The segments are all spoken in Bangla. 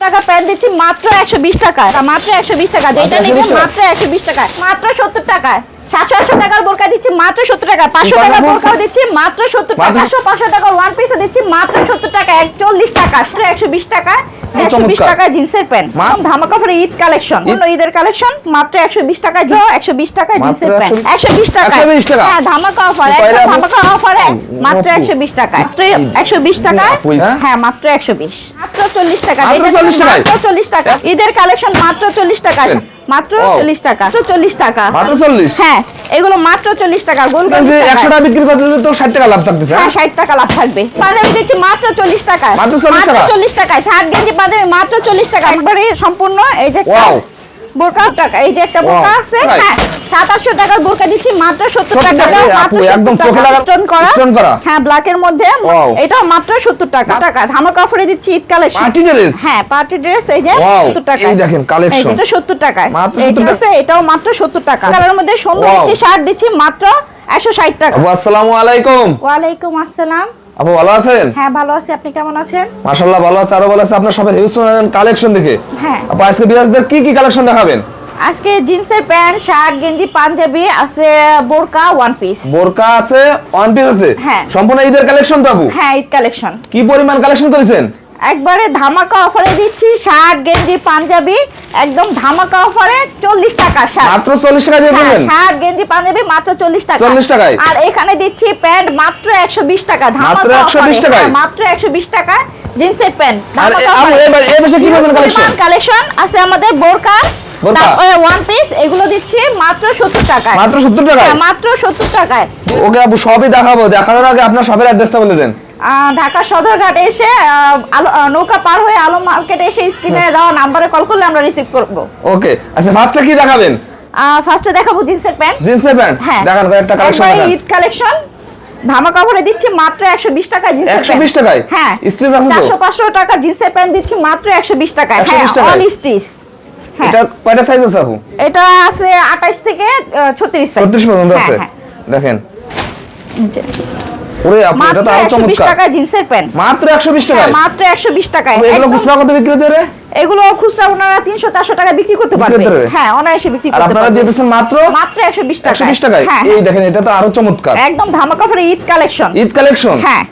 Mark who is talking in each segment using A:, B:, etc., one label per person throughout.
A: টাকা প্যান্ট দিচ্ছি মাত্র একশো বিশ টাকা মাত্র একশো বিশ টাকা যেটা
B: মাত্র
A: নিবে মাত্র একশো বিশ টাকা মাত্র সত্তর টাকায়। সাতশো আটশো টাকার বোরকা দিচ্ছি মাত্র সত্তর টাকা। পাঁচশো টাকার বোরকাও দিচ্ছি মাত্র সত্তর টাকা। পাঁচশো পাঁচশো টাকার ওয়ান পিসও দিচ্ছি মাত্র সত্তর টাকা। একচল্লিশ টাকা একশো বিশ টাকা। একশো বিশ। টাকা জিন্সের প্যান্ট। ধামাকা অফারে ঈদ কালেকশন
B: ঈদ-
A: ঈদের কালেকশন মাত্র একশো বিশ টাকা একশো বিশ টাকা জিন্সের প্যান্ট।
B: 120
A: একশো বিশ টাকা।
B: 120 টাকা?
A: হ্যাঁ ধামাকা অফার ধামাকা অফারে মাত্র। একশো বিশ টাকা। একশো বিশ টাকা।
B: হ্যাঁ?
A: মাত্র একশো বিশ। মাত্র চল্লিশ টাকা।
B: মাত্র 40
A: চল্লিশ টাকা। ঈদের কালেকশন মাত্র চল্লিশ টাকা। মাত্র
B: Wow.
A: চল্লিশ টাকা। মাত্র চল্লিশ টাকা।
B: মাত্র 40?
A: হ্যাঁ এগুলো মাত্র চল্লিশ টাকা। গোল গোল
B: যে একশো টাকা বিক্রি করতে দিলে তো ষাট টাকা লাভ থাকতেছে
A: হ্যাঁ?
B: হ্যাঁ?
A: ষাট টাকা লাভ থাকবে। পাঞ্জাবি দিচ্ছি মাত্র চল্লিশ টাকা
B: মাত্র 40 টাকা?
A: চল্লিশ টাকায়। ষাট গেঞ্জি বাদে মাত্র চল্লিশ টাকা একবারে সম্পূর্ণ এই যে. বোরকা টাকা এই যে একটা বোরকা আছে হ্যাঁ। সাত আটশো টাকার বোরকা দিচ্ছি মাত্র সত্তর
B: 70
A: টাকা।
B: একদম
A: Stone করা।
B: stone করা।
A: হ্যাঁ ব্ল্যাকের মধ্যে. এটাও মাত্র সত্তর টাকা। টাকা ধামাকা অফারে দিচ্ছি ঈদ কালেকশন
B: Party dress?
A: হ্যাঁ পার্টি ড্রেস এই যে. সত্তর টাকা
B: এই দেখেন, collection।
A: এটা সত্তর টাকায়।
B: মাত্র 70 টাকা।
A: এটাও মাত্র সত্তর টাকা। কালারের মধ্যে সুন্দর একটি শার্ট দিচ্ছি মাত্র একশো ষাট টাকা।
B: আসসালামু আলাইকুম।
A: ওয়ালাইকুম আসসালাম।
B: আপু ভালো আছেন?
A: হ্যাঁ ভালো আছি। আপনি কেমন আছেন?
B: মাশাআল্লাহ ভালো আছে। আরও ভালো আছে। আপনার হিউজ কালেকশন দেখে।
A: হ্যাঁ।
B: আপু আজকে বিরাজদের কি কি কালেকশন দেখাবেন?
A: আজকে জিন্সের প্যান্ট শার্ট গেঞ্জি পাঞ্জাবি আছে বোরকা ওয়ান পিস
B: বোরকা আছে ওয়ান পিস আছে?
A: হ্যাঁ।
B: সম্পূর্ণ ঈদের কালেকশন তো আপু?
A: হ্যাঁ ঈদ কালেকশন
B: কি পরিমাণ কালেকশন করেছেন?
A: একবারে ধামাকা অফারে দিচ্ছি শার্ট গেঞ্জি পাঞ্জাবি একদম ধামাকা অফারে চল্লিশ টাকা শার্ট।
B: মাত্র চল্লিশ টাকা দিয়ে
A: হ্যাঁ,
B: দেবেন
A: শার্ট গেঞ্জি পাঞ্জাবি মাত্র চল্লিশ টাকা।
B: 40 টাকায়?
A: আর এখানে দিচ্ছি প্যান্ট মাত্র একশো বিশ টাকা।
B: মাত্র
A: ধামাকা
B: 120
A: অফারে হ্যাঁ, মাত্র একশো বিশ টাকা জিন্সের প্যান্ট।
B: কালেকশন
A: আছে আমাদের বোরকা
B: বোরকা?
A: ওয়ান পিস এগুলো দিচ্ছি মাত্র সত্তর টাকায়।
B: মাত্র সত্তর টাকায়?
A: হ্যাঁ, মাত্র সত্তর টাকায়।
B: ওকে আপু সবই দেখাবো। দেখানোর আগে আপনার শপের অ্যাড্রেসটা বলে দেন।
A: আহ, ঢাকা সদরঘাট এসে আহ, আলো- আহ, নৌকা পার হয়ে আলম মার্কেটে এসে স্ক্রিনে দেওয়া নাম্বারে কল করলে আমরা রিসিভ করব।
B: ওকে আচ্ছা ফার্স্টটা কি দেখাবেন?
A: ফার্স্টে দেখাবো জিন্সের প্যান্ট।
B: জিন্সের প্যান্ট?
A: হ্যাঁ।
B: দেখান কয়েকটা কালেকশন
A: একবারে
B: দেখান।
A: ঈদ কালেকশন ধামা কাপড়ে দিচ্ছি মাত্র একশো বিশ টাকা জিন্সের
B: 120 টাকায়?
A: হ্যাঁ।
B: Stitch আছে তো?
A: টাকা জিন্সের প্যান্ট দিচ্ছি মাত্র একশো বিশ টাকায়।
B: 120
A: হ্যাঁ
B: টাকায়?
A: অল স্টিচ হ্যাঁ
B: এটা কয়টা সাইজ আছে আপু?
A: এটা আছে আঠাশ থেকে ছত্রিশ
B: ছত্রিশ পর্যন্ত আছে? দেখেন। ওরে আপু এটা তো আরও
A: একশো বিশ টাকা জিন্সের প্যান্ট।
B: মাত্র একশো বিশ টাকায়?
A: মাত্র একশো বিশ টাকায়।
B: এগুলো খুচরা কত বিক্রি হতে রে
A: এগুলো খুচরা ওনারা তিনশো চারশো টাকা বিক্রি করতে পারবে। হ্যাঁ অনায়াসে বিক্রি করতে
B: আপনারা
A: পারবে।
B: দিয়ে দিচ্ছেন মাত্র
A: মাত্র একশো বিশ টাকা
B: একশো বিশ টাকায়?
A: হ্যাঁ
B: এই দেখেন এটা তো আরও চমৎকার।
A: একদম ধামাকা অফারে ঈদ কালেকশন
B: ঈদ কালেকশন
A: হ্যাঁ।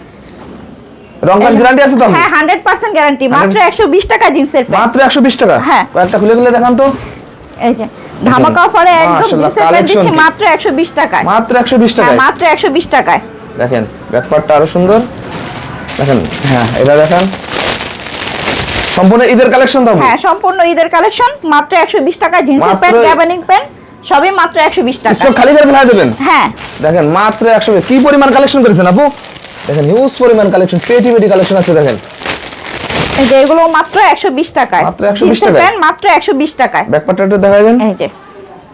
B: রং গ্যারান্টি আছে তো
A: হ্যাঁ হান্ড্রেড পার্সেন্ট গ্যারান্টি মাত্র একশো বিশ টাকা জিন্সের প্যান্ট।
B: মাত্র একশো বিশ টাকা?
A: হ্যাঁ।
B: কয়েকটা খুলে খুলে দেখান তো।
A: এই যে ধামাকা অফারে একদম জিন্সের প্যান্ট দিচ্ছি মাত্র একশো বিশ টাকায়।
B: মাত্র একশো বিশ
A: হ্যাঁ
B: টাকায়?
A: মাত্র একশো বিশ টাকায়।
B: দেখেন ব্যাকপার্টটা আরও সুন্দর। দেখেন হ্যাঁ। এটা দেখেন। সম্পূর্ণ ঈদের কালেকশন আপু?
A: হ্যাঁ সম্পূর্ণ ঈদের কালেকশন মাত্র একশো বিশ টাকা জিন্সের প্যান্ট গ্যাবানিং প্যান্ট সবই মাত্র একশো বিশ টাকা
B: স্টক খালি করে ফেলাই দেবেন?
A: হ্যাঁ।
B: দেখেন মাত্র একশো কি পরিমাণ কালেকশন করেছেন আপু? দেখেন হিউজ পরিমাণ কালেকশন পেটি পেটি কালেকশন আছে দেখেন।
A: এই যে এগুলো মাত্র একশো বিশ টাকায়।
B: মাত্র 120 টাকায়?
A: মাত্র একশো বিশ টাকায়।
B: ব্যাকপার্টটা একটু দেন।
A: এই যে।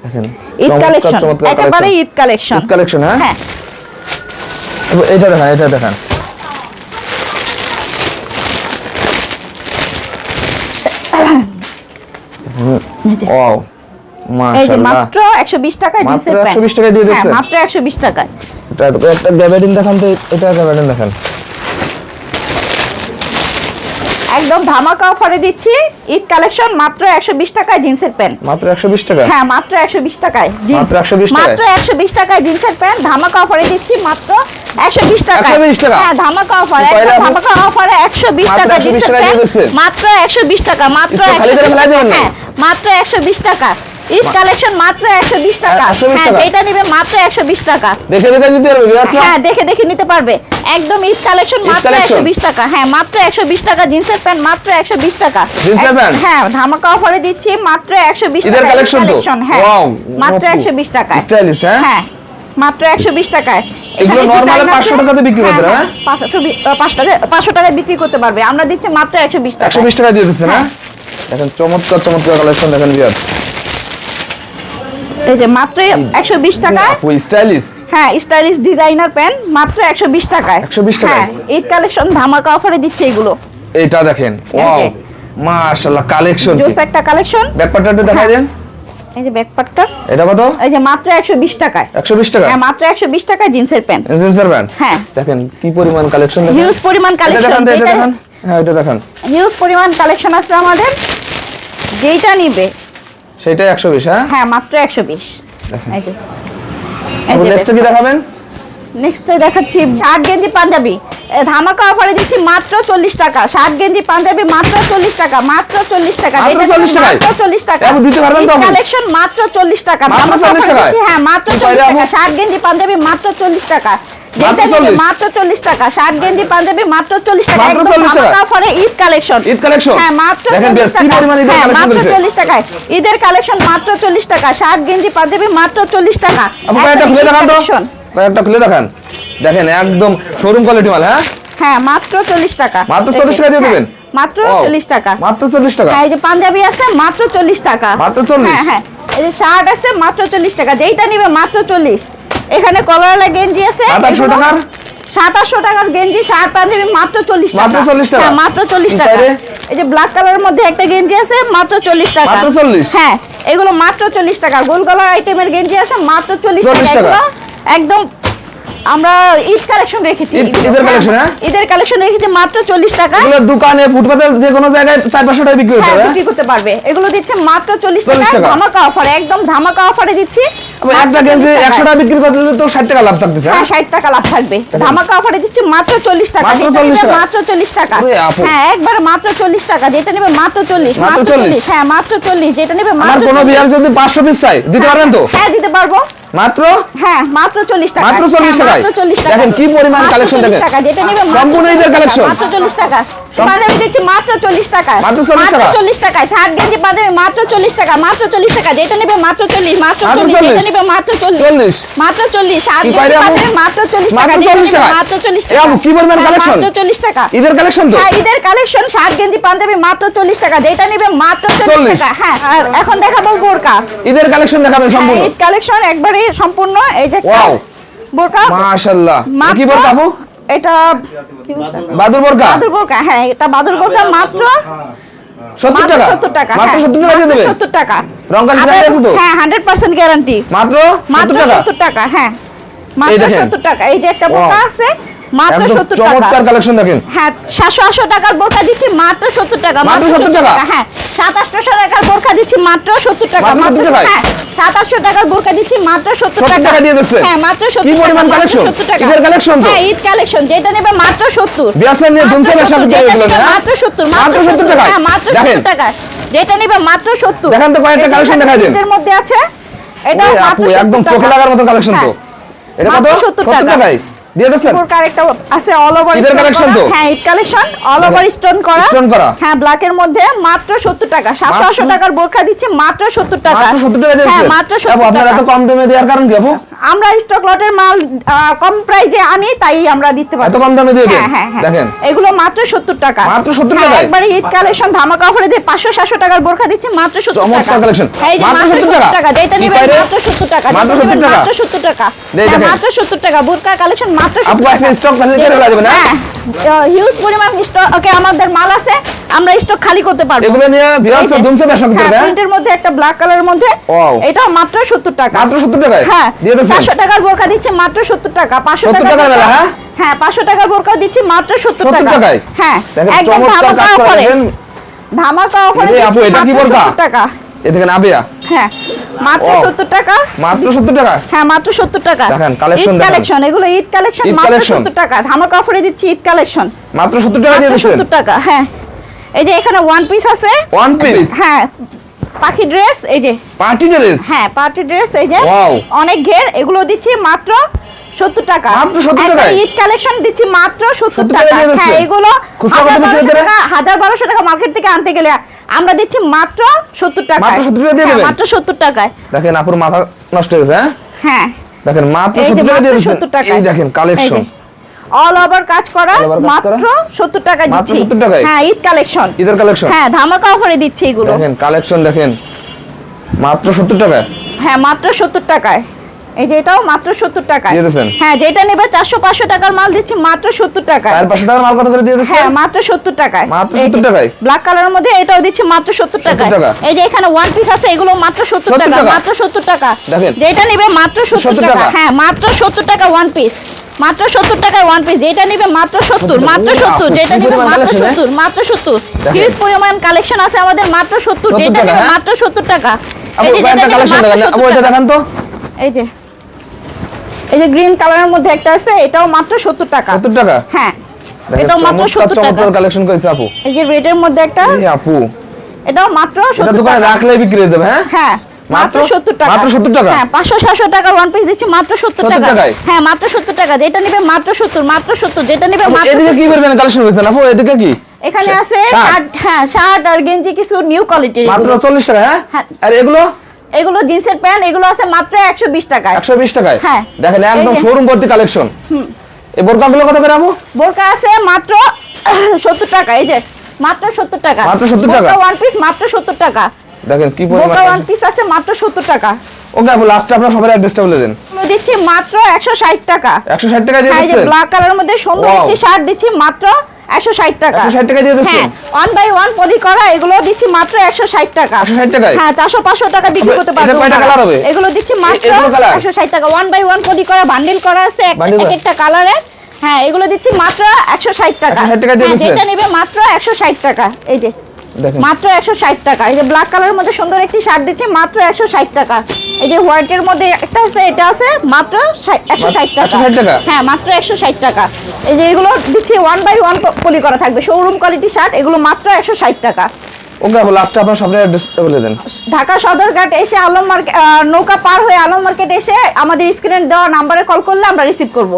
B: দেখেন
A: ঈদ কালেকশন একেবারে ঈদ কালেকশন
B: ঈদ কালেকশন হ্যাঁ?
A: হ্যাঁ।
B: এটা দেখান এটা দেখান। ওয়াও
A: এই যে মাত্র 120 টাকায়
B: মাত্র 120 টাকায় দিয়ে
A: হ্যাঁ মাত্র 120 টাকায়।
B: এটা একটা গ্যাবার্ডিন দেখান তো এটা গ্যাবার্ডিন দেখান
A: একদম ধামাকা অফারে দিচ্ছি ঈদ কালেকশন মাত্র 120 টাকায় জিন্সের প্যান্ট
B: মাত্র 120 টাকা
A: হ্যাঁ মাত্র 120 টাকায় জিন্স
B: মাত্র 120 টাকায়?
A: মাত্র 120 টাকায় জিন্সের প্যান্ট ধামাকা অফারে দিচ্ছি মাত্র 120 টাকায়
B: 120 টাকা?
A: হ্যাঁ ধামাকা অফার ধামাকা অফারে 120
B: মাত্র
A: টাকা
B: 120
A: জিন্সের প্যান্ট? মাত্র 120 টাকা মাত্র
B: স্টক খালি করে
A: 120
B: ফেলাই না?
A: হ্যাঁ মাত্র 120 টাকা কালেকশন মাত্র 120 টাকা হ্যাঁ নিবে মাত্র 120 টাকা
B: দেখে দেখে নিতে পারবে
A: হ্যাঁ দেখে দেখে নিতে পারবে একদম কালেকশন মাত্র 120 টাকা হ্যাঁ মাত্র 120 টাকা জিন্সের প্যান্ট মাত্র 120 টাকা
B: জিন্সের প্যান্ট?
A: হ্যাঁ ধামাকা অফারে দিচ্ছি মাত্র 120
B: ঈদের
A: টাকা? হ্যাঁ মাত্র 120 টাকা
B: Stylish, হ্যাঁ?
A: হ্যাঁ মাত্র 120 টাকায়
B: এগুলো
A: এখানে
B: 500
A: আছে।
B: টাকাতে বিক্রি করতে
A: হ্যাঁ,
B: হ্যাঁ?
A: 500 বি- 500 টাকা 500 টাকায় বিক্রি করতে পারবে আমরা দিচ্ছি মাত্র 120 টাকা
B: 120 টাকা দিয়ে
A: হ্যাঁ।
B: হ্যাঁ দেখেন চমৎকার চমৎকার কালেকশন দেখেন বিরাজ
A: এই যে মাত্র 120 টাকায়?
B: আপু স্টাইলিশ
A: হ্যাঁ স্টাইলিশ ডিজাইনার প্যান্ট মাত্র 120 টাকায়।
B: 120 টাকায়?
A: হ্যাঁ ঈদ কালেকশন ধামাকা অফারে দিচ্ছে এগুলো।
B: এইটা দেখেন ওয়াও মাশাআল্লাহ কালেকশন
A: জোস একটা কালেকশন
B: ব্যাকপার্টটা দেখাই দেন।
A: এই যে ব্যাকপার্টটা
B: এটা কত?
A: এই যে মাত্র 120 টাকায়।
B: 120 টাকা?
A: হ্যাঁ মাত্র 120 টাকায় জিন্সের প্যান্ট
B: জিন্সের প্যান্ট
A: হ্যাঁ।
B: দেখেন কি পরিমাণ কালেকশন দেখেন।
A: হিউজ পরিমাণ
B: এটা
A: কালেকশন
B: দেখান এটা দেখান। হ্যাঁ এটা দেখেন।
A: হিউজ পরিমাণ কালেকশন আছে আমাদের। যেইটা নিবে
B: একশো বিশ হ্যাঁ?
A: হ্যাঁ মাত্র একশো বিশ।
B: দেখেন।
A: এই যে।
B: নেক্সটটা কি দেখাবেন?
A: নেক্সট দেখাচ্ছি শার্ট গেঞ্জি পাঞ্জাবি। ধামাকা অফারে দিচ্ছি মাত্র চল্লিশ টাকা। শার্ট গেঞ্জি পাঞ্জাবি মাত্র চল্লিশ টাকা মাত্র চল্লিশ টাকা।
B: মাত্র 40 টাকায়?
A: মাত্র চল্লিশ টাকা।
B: এ, দিতে পারবেন তো
A: কালেকশন মাত্র চল্লিশ টাকা। ধামাকা
B: 40 টাকায়?
A: দিচ্ছি, হ্যাঁ মাত্র চল্লিশ টাকা।
B: আপু?
A: শার্ট গেঞ্জি পাঞ্জাবি মাত্র চল্লিশ টাকা।
B: মাত্র 40?
A: টাকা শার্ট গেঞ্জি পাঞ্জাবি মাত্র চল্লিশ টাকা
B: মাত্র 40 টাকা?
A: ধামাকা ঈদ কালেকশন
B: ঈদ কালেকশন
A: হ্যাঁ মাত্র
B: দেখেন
A: চল্লিশ
B: বেশ কি
A: টাকা
B: পরিমাণ ঈদের
A: হ্যাঁ
B: কালেকশন
A: মাত্র
B: করেছে
A: চল্লিশ টাকায় ঈদের কালেকশন মাত্র চল্লিশ টাকা শার্ট গেঞ্জি পাঞ্জাবি মাত্র চল্লিশ টাকা
B: আপু কয়েকটা খুলে দেখান তো
A: collection।
B: খুলে দেখান দেখেন একদম শোরুম কোয়ালিটি মাল হ্যাঁ
A: হ্যাঁ মাত্র চল্লিশ টাকা
B: মাত্র 40 টাকা দিয়ে
A: হ্যাঁ,
B: দেবেন?
A: মাত্র
B: Wow,
A: চল্লিশ টাকা
B: মাত্র চল্লিশ টাকা
A: হ্যাঁ এই যে পাঞ্জাবি আছে মাত্র চল্লিশ টাকা
B: মাত্র 40?
A: হ্যাঁ হ্যাঁ এই যে শার্ট আছে মাত্র চল্লিশ টাকা যেইটা নিবে মাত্র চল্লিশ এখানে কলারলা গেঞ্জি আছে
B: সাতাশশো
A: এগুলো-
B: টাকার?
A: সাতাশশো টাকার গেঞ্জি শার্ট পাঞ্জাবি মাত্র চল্লিশ টাকা
B: মাত্র 40 টাকা?
A: হ্যাঁ মাত্র চল্লিশ
B: কি
A: টাকা এই যে ব্ল্যাক কালারের মধ্যে একটা গেঞ্জি আছে মাত্র চল্লিশ টাকা
B: মাত্র 40?
A: হ্যাঁ এগুলো মাত্র চল্লিশ টাকা গোল গলার আইটেমের গেঞ্জি আছে মাত্র চল্লিশ
B: 40
A: টাকা
B: টাকা?
A: এগুলো একদম আমরা ঈদ কালেকশন রেখেছি
B: ঈদের collection, হ্যাঁ?
A: ঈদের কালেকশন রেখেছি মাত্র চল্লিশ টাকা।
B: এগুলো দোকানে ফুটপাতে যে কোনো জায়গায় চার পাঁচশো টাকা বিক্রি
A: হ্যাঁ বিক্রি করতে পারবে। এগুলো দিচ্ছে মাত্র চল্লিশ
B: 40
A: টাকা। ধামাকা অফারে একদম ধামাকা অফারে দিচ্ছি।
B: একটা গেঞ্জি একশো টাকা বিক্রি করতে তো ষাট টাকা লাভ থাকতেছে
A: হ্যাঁ?
B: হ্যাঁ
A: ষাট টাকা লাভ থাকবে। ধামাকা অফারে দিচ্ছি মাত্র চল্লিশ টাকা।
B: মাত্র
A: যেটা
B: 40 টাকা?
A: চল্লিশ টাকা। হ্যাঁ একবারে মাত্র চল্লিশ টাকা যেটা নেবে মাত্র চল্লিশ
B: মাত্র
A: মাত্র
B: 40?
A: চল্লিশ হ্যাঁ মাত্র চল্লিশ যেটা নেবে
B: আমার
A: মাত্র
B: কোনো বিয়ার যদি পাঁচশো পিস চাই দিতে পারবেন তো?
A: হ্যাঁ দিতে পারব।
B: মাত্র?
A: হ্যাঁ মাত্র চল্লিশ টাকা।
B: মাত্র 40 টাকা
A: মাত্র চল্লিশ টাকা।
B: দেখেন কি পরিমাণ কালেকশন
A: 40
B: দেখেন।
A: টাকা যেটা নেবে
B: সম্পূর্ণ
A: 40
B: ঈদের
A: টাকা, মাত্র চল্লিশ টাকা। দিচ্ছি মাত্র চল্লিশ টাকা
B: মাত্র 40 টাকা?
A: চল্লিশ টাকায়। ষাট গেঞ্জি মাত্র চল্লিশ টাকা মাত্র চল্লিশ টাকা। যেটা নেবে মাত্র চল্লিশ মাত্র
B: মাত্র
A: চল্লিশ যেটা নেবে মাত্র চল্লিশ। মাত্র চল্লিশ। ষাট গেঞ্জি মাত্র চল্লিশ টাকা।
B: মাত্র
A: যেটা
B: 40
A: নেবে
B: টাকা?
A: মাত্র চল্লিশ টাকা।
B: কি
A: হ্যাঁ, মাত্র চল্লিশ টাকা।
B: ঈদের কালেকশন তো?
A: হ্যাঁ ঈদের কালেকশন ষাট গেঞ্জি পাঞ্জাবি মাত্র চল্লিশ টাকা। যেটা নেবে মাত্র চল্লিশ টাকা। হ্যাঁ আর এখন দেখাবো বোরকা।
B: ঈদের কালেকশন দেখাবেন সম্পূর্ণ?
A: হ্যাঁ, ঈদ কালেকশন একবারে সম্পূর্ণ। এই যে বোরকা
B: মাশাআল্লাহ। কি বোরকা আপু
A: এটা?
B: বাদুর বোরকা?
A: বাদুর বোরকা হ্যাঁ এটা বাদুর বোরকা মাত্র
B: সত্তর
A: মাত্র
B: টাকা?
A: 70 টাকা
B: মাত্র
A: হ্যাঁ,
B: সত্তর টাকা দিয়ে দেবেন
A: 70 টাকা।
B: রং গ্যারান্টি আছে তো?
A: হ্যাঁ 100% গ্যারান্টি
B: মাত্র
A: মাত্র
B: সত্তর টাকা?
A: 70 টাকা হ্যাঁ মাত্র
B: দেখেন।
A: 70 টাকা। এই যে একটা বোরকা আছে মাত্র
B: একদম
A: 70
B: চমৎকার কালেকশন দেখেন
A: হ্যাঁ সাতশো আটশো টাকার বোরকা দিচ্ছি মাত্র সত্তর টাকা
B: মাত্র 70 টাকা?
A: হ্যাঁ সাত টাকার বোরকা দিচ্ছি মাত্র সত্তর টাকা
B: মাত্র
A: হ্যাঁ সাত টাকার বোরকা দিচ্ছি মাত্র
B: 70
A: টাকা
B: টাকা দিয়ে দিচ্ছে?
A: হ্যাঁ মাত্র সত্তর
B: কি পরিমাণ
A: টাকা, মাত্র
B: collection?
A: 70 টাকা
B: ঈদের collection
A: হ্যাঁ ঈদ কালেকশন যেটা নেবে মাত্র সত্তর
B: বিয়াসলাম নিয়ে
A: মাত্র
B: ধুমছে ব্যবসা
A: 70,
B: করতে
A: যেটা
B: এগুলো
A: নেবে
B: না
A: মাত্র সত্তর
B: মাত্র 70 টাকায়?
A: হ্যাঁ মাত্র
B: দেখেন।
A: সত্তর টাকা যেটা নেবে মাত্র সত্তর
B: দেখান তো কয়েকটা
A: এই যে
B: collection
A: এখানে
B: দেখাই দিন।
A: ঈদের মধ্যে আছে এটা মাত্র
B: আপু
A: 70
B: একদম চোখে। লাগার মতো কালেকশন তো
A: হ্যাঁ।
B: এটা কত
A: মাত্র 70
B: সত্তর
A: টাকা।
B: দিয়ে
A: আছে অল ওভার
B: তো?
A: হ্যাঁ Eid collection all over stone করা? হ্যাঁ ব্ল্যাকের মধ্যে মাত্র 70 টাকা। 700
B: মাত্র?
A: 800 টাকার বোরকা দিচ্ছে মাত্র 70 টাকা।
B: মাত্র সত্তর টাকা দিয়ে
A: হ্যাঁ মাত্র
B: আপু
A: 70
B: আপনারা এত কম দামে দেওয়ার কারণ কি আপু?
A: আমরা স্টক লটের মাল কম প্রাইজে আনি তাই আমরা দিতে পারি
B: এত কম দামে দিয়ে
A: হ্যাঁ হ্যাঁ হ্যাঁ।
B: দেখেন।
A: এগুলো মাত্র 70 টাকা।
B: মাত্র 70
A: হ্যাঁ,
B: টাকায়?
A: একবারে ঈদ কালেকশন ধামাকা অফারে দিয়ে 500 700 টাকার বোরকা দিচ্ছে মাত্র 70 টাকা।
B: চমৎকার
A: যে
B: মাত্র
A: মাত্র
B: 70
A: 70
B: টাকা?
A: টাকা যেটা নিবেন মাত্র 70 টাকা
B: মাত্র 70 টাকা?
A: মাত্র 70 টাকা। মাত্র 70 টাকা বোরকা কালেকশন মাত্র 70
B: আপু
A: টাকা।
B: স্টক লাগবে না?
A: হিউজ পরিমাণ স্টক ওকে আমাদের মাল আছে। আমরা স্টক খালি করতে পারব।
B: এগুলো নিয়ে ভিউয়ার্স ধুমছে ব্যবসা করতে
A: হ্যাঁ,
B: হ্যাঁ?
A: প্রিন্টের মধ্যে একটা ব্ল্যাক কালারের মধ্যে. এটাও মাত্র 70 টাকা।
B: মাত্র 70 টাকায়?
A: হ্যাঁ
B: দিয়ে দিচ্ছেন
A: 400 টাকার বোরকা দিচ্ছে মাত্র 70 টাকা। 500
B: 70
A: টাকার
B: টাকার
A: বোরকা-
B: বেলা, হ্যাঁ?
A: হ্যাঁ 500 টাকার বোরকাও দিচ্ছি মাত্র 70
B: 70
A: টাকা। হ্যাঁ একদম ধামাকা অফারে ধামাকা অফারে
B: এই আপু, এটা কি বোরকা?
A: 70 টাকা।
B: এ দেখেন আবিয়া।
A: হ্যাঁ মাত্র 70 টাকা।
B: মাত্র 70 টাকা?
A: হ্যাঁ মাত্র 70 টাকা।
B: দেখেন, দেখেন।
A: কালেকশন এগুলো ঈদ কালেকশন মাত্র
B: collection।
A: 70 টাকা। ধামাকা অফারে দিচ্ছি ঈদ কালেকশন
B: মাত্র 70 টাকা দিয়ে দিচ্ছেন।
A: 70 টাকা হ্যাঁ। এই যে এখানে ওয়ান পিস আছে।
B: ওয়ান পিস
A: হ্যাঁ। পাখি ড্রেস এই যে।
B: পার্টি ড্রেস
A: হ্যাঁ পার্টি ড্রেস এই যে. অনেক ঘের এগুলো দিচ্ছি মাত্র সত্তর টাকা।
B: মাত্র 70
A: একবার
B: টাকায়?
A: ঈদ কালেকশন দিচ্ছি মাত্র সত্তর
B: 70
A: টাকা। হ্যাঁ এগুলো হাজার বারোশো টাকা মার্কেট থেকে আনতে গেলে আমরা দিচ্ছি মাত্র সত্তর টাকা
B: মাত্র 70 টাকা দিয়ে দেবেন?
A: মাত্র সত্তর টাকায়।
B: দেখেন আপুর মাথা নষ্ট হয়েছে হ্যাঁ?
A: হ্যাঁ।
B: দেখেন মাত্র
A: এই
B: 70 টাকা দিয়ে
A: মাত্র
B: দিচ্ছেন
A: সত্তর টাকা
B: এই দেখেন কালেকশন
A: অল ওভার কাজ করা মাত্র
B: করা?
A: সত্তর টাকা
B: মাত্র
A: দিচ্ছি
B: 70 টাকায়?
A: হ্যাঁ ঈদ কালেকশন
B: ঈদের কালেকশন
A: হ্যাঁ ধামাকা অফারে দিচ্ছি এগুলো
B: দেখেন কালেকশন দেখেন মাত্র 70 টাকা
A: হ্যাঁ মাত্র সত্তর টাকায় এই যে এটাও মাত্র সত্তর টাকায়
B: দিয়ে দিয়েছেন?
A: হ্যাঁ যেটা নেবে চারশো পাঁচশো টাকার মাল দিচ্ছি মাত্র সত্তর টাকায়
B: চার পাঁচশো টাকার মাল কত করে দিয়ে
A: হ্যাঁ মাত্র সত্তর টাকায়
B: মাত্র 70 টাকায়?
A: ব্ল্যাক কালারের মধ্যে এটাও দিচ্ছি মাত্র সত্তর টাকায়
B: টাকা?
A: এই যে এখানে ওয়ান পিস আছে এগুলো মাত্র সত্তর
B: 70
A: টাকা? মাত্র সত্তর টাকা
B: দেখেন।
A: যেটা নেবে মাত্র
B: 70
A: টাকা? হ্যাঁ মাত্র সত্তর টাকা ওয়ান পিস মাত্র সত্তর টাকায় ওয়ান পিস যেটা নিবে মাত্র সত্তর মাত্র
B: ওরে
A: সত্তর যেটা নিবে মাত্র
B: হ্যাঁ?
A: সত্তর মাত্র সত্তর। হিউজ পরিমাণ কালেকশন আছে আমাদের মাত্র সত্তর
B: 70
A: যেটা নিবে
B: হ্যাঁ?
A: মাত্র সত্তর টাকা। এই যে যেটা
B: কালেকশন
A: মাত্র
B: দেখান
A: 70
B: আপু এটা
A: টাকা।
B: দেখান তো।
A: এই যে এই যে গ্রিন কালারের মধ্যে একটা আছে এটাও মাত্র সত্তর টাকা।
B: সত্তর টাকা?
A: হ্যাঁ এটাও মাত্র সত্তর টাকা।
B: চমৎকার কালেকশন করেছে আপু।
A: এই যে রেডের মধ্যে একটা
B: এই আপু।
A: এটাও মাত্র সত্তর
B: দোকানে
A: টাকা।
B: রাখলে বিক্রি হয়ে যাবে হ্যাঁ?
A: হ্যাঁ। মাত্র
B: মাত্র-
A: সত্তর টাকা।
B: মাত্র 70 টাকা?
A: হ্যাঁ ওয়ান পিস দিচ্ছি মাত্র সত্তর
B: 70
A: টাকা। হ্যাঁ মাত্র সত্তর টাকা। যেটা নিবে মাত্র সত্তর মাত্র সত্তর যেটা নিবে মাত্র
B: এদিকে কি করবেন? কালেকশন করেছেন আপু এদিকে কি?
A: এখানে আছে
B: শার্ট?
A: শার্ট হ্যাঁ শার্ট আর গেঞ্জি কিছু নিউ কোয়ালিটির
B: মাত্র চল্লিশ টাকা হ্যাঁ। আর এগুলো?
A: এগুলো জিন্সের প্যান্ট এগুলো আছে মাত্র একশো বিশ টাকায়।
B: একশো বিশ টাকায়?
A: হ্যাঁ।
B: দেখেন একদম শোরুম ভর্তি কালেকশন এই বোরকাগুলো কত করে আপু?
A: বোরকা আছে মাত্র সত্তর টাকা এই যে মাত্র সত্তর টাকা।
B: মাত্র 70 টাকা?
A: ওয়ান পিস মাত্র সত্তর টাকা।
B: দেখেন কি
A: বোরকা ওয়ান
B: পরিমাণ
A: পিস আছে মাত্র সত্তর টাকা
B: ওকে আপু লাস্টে আপনার সবার অ্যাড্রেসটা বলে দেন
A: আমরা দিচ্ছি মাত্র একশো ষাট টাকা
B: একশো ষাট টাকা দিয়ে
A: হ্যাঁ এই ব্ল্যাক কালারের মধ্যে সুন্দর একটি শার্ট দিচ্ছি মাত্র একশো ষাট টাকা
B: 160 টাকা দিয়ে দিচ্ছেন?
A: হ্যাঁ ওয়ান বাই ওয়ান পলি করা এগুলো দিচ্ছি মাত্র একশো ষাট টাকা
B: 160 টাকায়?
A: হ্যাঁ চারশো পাঁচশো টাকা বিক্রি করতে
B: এটা
A: পারব
B: কয়টা
A: আমরা।
B: colour হবে?
A: এগুলো দিচ্ছি মাত্র
B: এগুলো colour?
A: একশো ষাট টাকা ওয়ান বাই ওয়ান পলি করা বান্ডিল করা আছে এক একটা কালারে হ্যাঁ এগুলো দিচ্ছি মাত্র একশো ষাট টাকা
B: 160 টাকা দিয়ে
A: হ্যাঁ,
B: দিচ্ছেন?
A: যেটা নেবে মাত্র একশো ষাট টাকা এই যে মাত্র একশো ষাট টাকা। এই যে ব্ল্যাক কালারের মধ্যে সুন্দর একটি শার্ট দিচ্ছে মাত্র একশো ষাট টাকা। এই যে হোয়াইটের মধ্যে একটা আছে এটা আছে মাত্র একশো ষাট টাকা। হ্যাঁ মাত্র একশো ষাট টাকা। এই যে এগুলো দিচ্ছি ওয়ান বাই ওয়ান পলি করা থাকবে। শোরুম কোয়ালিটি শার্ট এগুলো মাত্র একশো ষাট টাকা।
B: ওকে আপু লাস্টে আপনার অ্যাড্রেসটা বলে দেন।
A: ঢাকা সদরঘাট এসে আলম মার্কেট নৌকা পার হয়ে আলম মার্কেট এসে আমাদের স্ক্রিনে দেওয়া নাম্বারে কল করলে আমরা রিসিভ করব।